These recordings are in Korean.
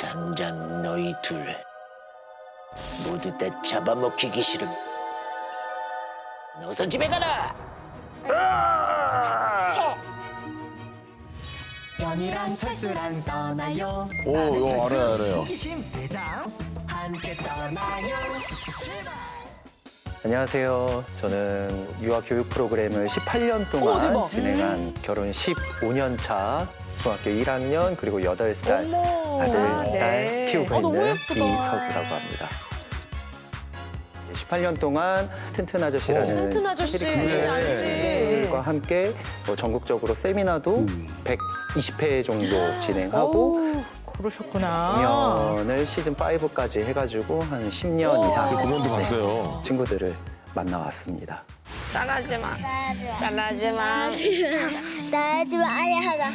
당장 너희 둘 모두 다 잡아먹히기 싫음. 어서 집에 가라. 연이랑 철수랑 떠나요. 오, 이거 알아요, 알아요. 호기심 대장 함께 떠나요. 안녕하세요. 저는 유아 교육 프로그램을 18년 동안 진행한 결혼 15년 차 중학교 1학년 그리고 8살 아들, 딸 키우고 있는 이석우라고 합니다. 18년 동안 튼튼 아저씨라는 튼튼 아저씨, 캐릭터를 알지. 과 함께 뭐 전국적으로 세미나도 120회 정도 진행하고 그러셨구나. 공연을 시즌 5까지 해가지고 한 10년 이상 공연도 갔어요. 친구들을 만나왔습니다. 따라하지 마. 따라하지 마. 나지 마야 하나.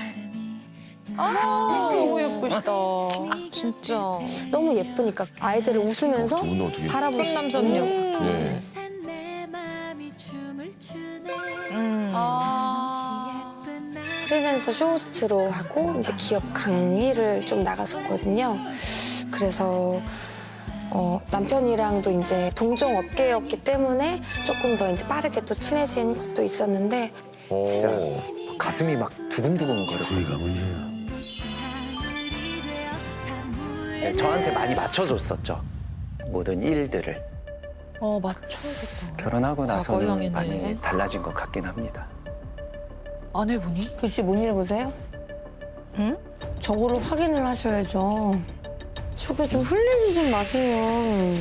너무 예쁘시다. 진짜. 너무 예쁘니까 아이들을 웃으면서 두 분은 어떻게? 바라볼 수 선남선녀. 예. 프리랜서 쇼호스트로 하고 이제 기업 강의를 좀 나갔었거든요. 그래서 어, 남편이랑도 이제 동종 업계였기 때문에 조금 더 이제 빠르게 또 친해진 것도 있었는데 진짜 가슴이 막 두근두근 거려요. 네, 저한테 많이 맞춰줬었죠. 모든 일들을. 어, 맞춰야겠다. 결혼하고 나서는. 많이 달라진 것 같긴 합니다. 아내분이? 글씨 못 읽으세요? 응? 저거를 확인을 하셔야죠. 저게 좀 흘리지 좀 마세요.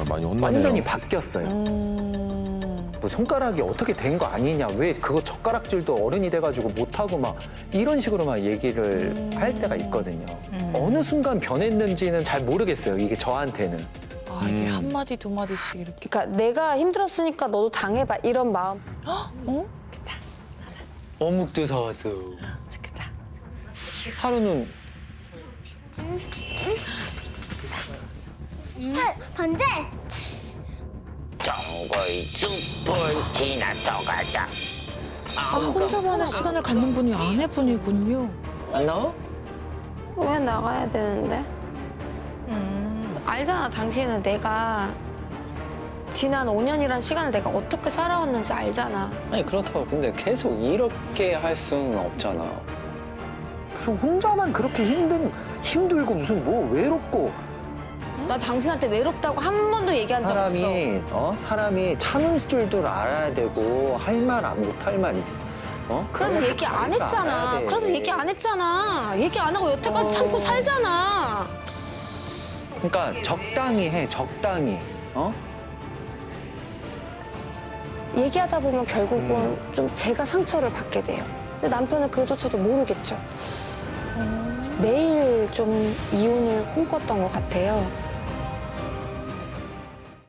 아, 많이 혼나네요. 완전히 바뀌었어요. 음. 뭐 손가락이 어떻게 된 거 아니냐, 왜 그거 젓가락질도 어른이 돼가지고 못하고 막 이런 식으로 막 얘기를 할 때가 있거든요. 어느 순간 변했는지는 잘 모르겠어요, 이게 저한테는. 아, 이게 한 마디 두 마디씩 이렇게. 그러니까 내가 힘들었으니까 너도 당해봐 이런 마음. 어 묵도 사왔어. 하루는 번째. 정거의 숲은 지나서 가자. 아, 혼자만의 시간을 갖는 분이 아내분이군요. 너? 왜 나가야 되는데? 알잖아, 당신은 내가 지난 5년이란 시간을 내가 어떻게 살아왔는지 알잖아. 아니 그렇다고 근데 계속 이렇게 할 수는 없잖아. 무슨 혼자만 그렇게 힘든 힘들고 무슨 뭐 외롭고 나 당신한테 외롭다고 한 번도 얘기한 적 없어. 사람이 어 사람이 참을 줄도 알아야 되고 할말못할 말 있어. 어? 그래서 그런 얘기 것도 안 알아야 했잖아. 돼. 그래서 얘기 안 했잖아. 얘기 안 하고 여태까지 참고 살잖아. 그러니까 적당히 해 적당히 어? 얘기하다 보면 결국은 좀 제가 상처를 받게 돼요. 근데 남편은 그조차도 모르겠죠. 매일 좀 이혼을 꿈꿨던 것 같아요.